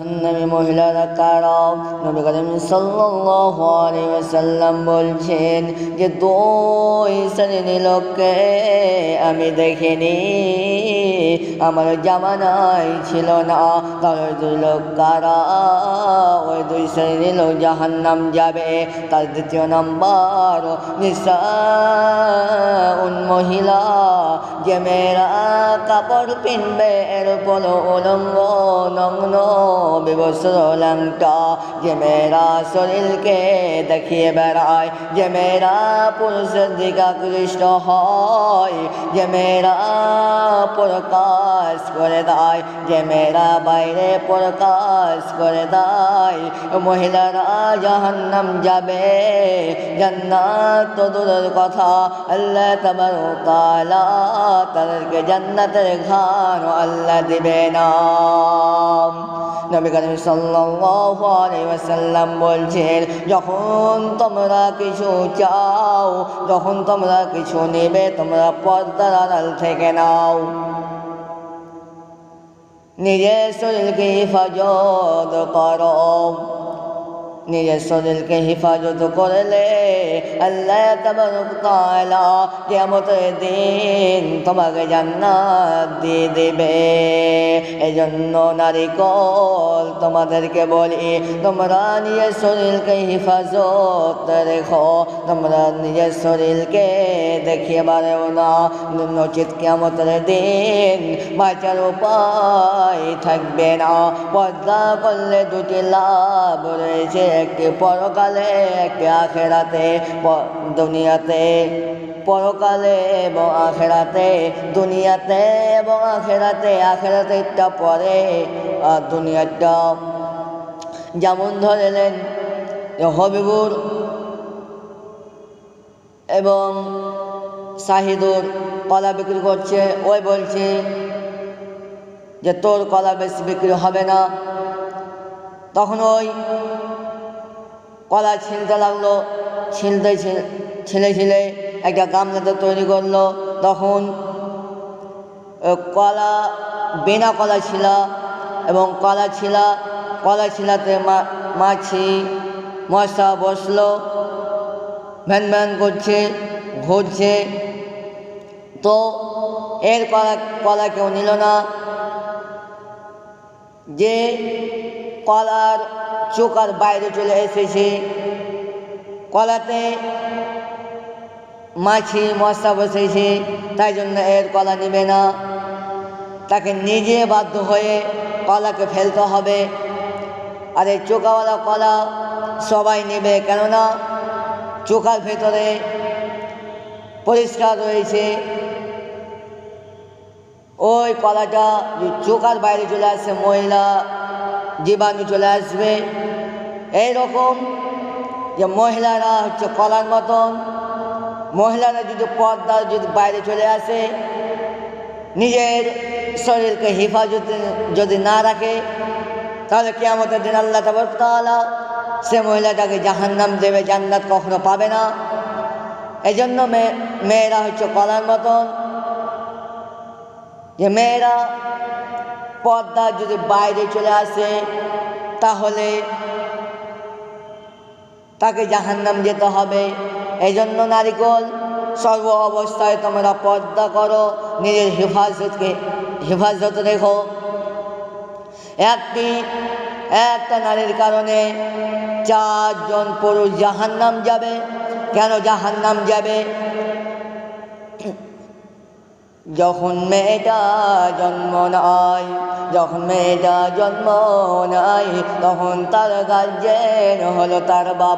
নবী মহিলারা কারা নবী করিম সাল্লাল্লাহু বলছেন যে দুই শ্রেণির লোককে আমি দেখিনি। আমার জামানায় ছিল না। তার দুই লোক কারা? ওই দুই শ্রেণির লোক জাহান্নাম যাবে। তার দ্বিতীয় নাম্বার নিসা মহিলা যে মেয়েরা কাপড় পিনবে, এর উপর উলঙ্গ, নগ্ন বিবস্ত্র ল্যাংটা যে মেরা শরীরকে দেখিয়ে বেড়ায়, যে মেরা পুরুষের দিকা কৃষ্ট হয়, যে মেয়েরা প্রকাশ করে দেয় যে মেয়েরা বাইরে প্রকাশ করে দেয় মহিলারা জাহান্নাম যাবে, জান্নাত দূরের কথা। আল্লাহ তোমার তালা তাদেরকে জান্নাতের ঘান আল্লাহ দিবে না। নবী করিম সাল্লাল্লাহু আলাইহি ওয়াসাল্লাম বলছেন, যখন তোমরা কিছু চাও, যখন তোমরা কিছু নেবে, তোমরা পর্দার আড়াল থেকে নাও। নিজের শরীরকে হেফাজত করো নিজের শরীরকে হেফাজত করলে আল্লাহ তালা কেমতের দিন তোমাকে জান্নাত দিয়ে দেবে। এই জন্য নারিকল তোমাদেরকে বলি, তোমরা নিজের শরীরকে হেফাজত রেখো। তোমরা নিজের শরীরকে দেখিয়ে পারেও না। নচিত কেমতের দিন বাঁচার উপায় থাকবে না। পর্দা করলে দুটি লাভ রয়েছে। একটি পরকালে একটি আখেরাতে দুনিয়াতে। পরকালে এবং আখেরাতে, দুনিয়াতে এবং আখেরাতে আখেরাতে একটা পরে আর দুনিয়াটা। যেমন ধরেলেন, হবিবুর এবং শাহিদুর কলা বিক্রি করছে, ওই বলছে যে তোর কলা বেশি বিক্রি হবে না। তখন ওই কলা ছিলতে লাগল ছিলতে ছেলে ছেলে একটা গামলাতে তৈরি করল। তখন কলা, বেনা কলা ছিলা এবং কলা ছিলা, কলা ছিলাতে মাছি, মশা বসল, ভ্যান ভ্যান করছে, ঘুরছে। তো এর কলা কলা কেউ নিল না। যে কলার চোকার বাইরে চলে এসেছে, কলাতে মাছি, মশা বসেছে, তাই জন্য এর কলা নেবে না। তাকে নিজে বাধ্য হয়ে কলাকে ফেলতে হবে। আর এই চোকাওয়ালা কলা সবাই নেবে, কেননা চোখার ভেতরে পরিষ্কার রয়েছে ওই কলাটা চোখার বাইরে চলে আসছে মহিলা, জীবাণু চলে আসবে। এইরকম যে মহিলারা হচ্ছে কলার মতন। মহিলারা যদি পর্দা যদি বাইরে চলে আসে, নিজের শরীরকে হেফাজত যদি না রাখে, তাহলে কেমতের দিন আল্লাহ তালা সে মহিলাটাকে জাহান্নাম দেবে, জান্নাত কখনো পাবে না। এই জন্য মেয়েরা হচ্ছে কলার মতন। যে মেয়েরা পর্দা যদি বাইরে চলে আসে, তাহলে তাকে জাহান্নাম যেতে হবে। এই জন্য নারিকল সর্ব অবস্থায় তোমরা পর্দা করো, নিজের হেফাজতকে, হেফাজত রেখো। একটি, একটা নারীর কারণে চারজন পুরুষ জাহান্নাম যাবে। কেন জাহান্নাম যাবে? যখন মেয়েটা জন্ম নেয় যখন মেয়েটা জন্ম নেয় তখন তার গার্জেন হলো তার বাবা।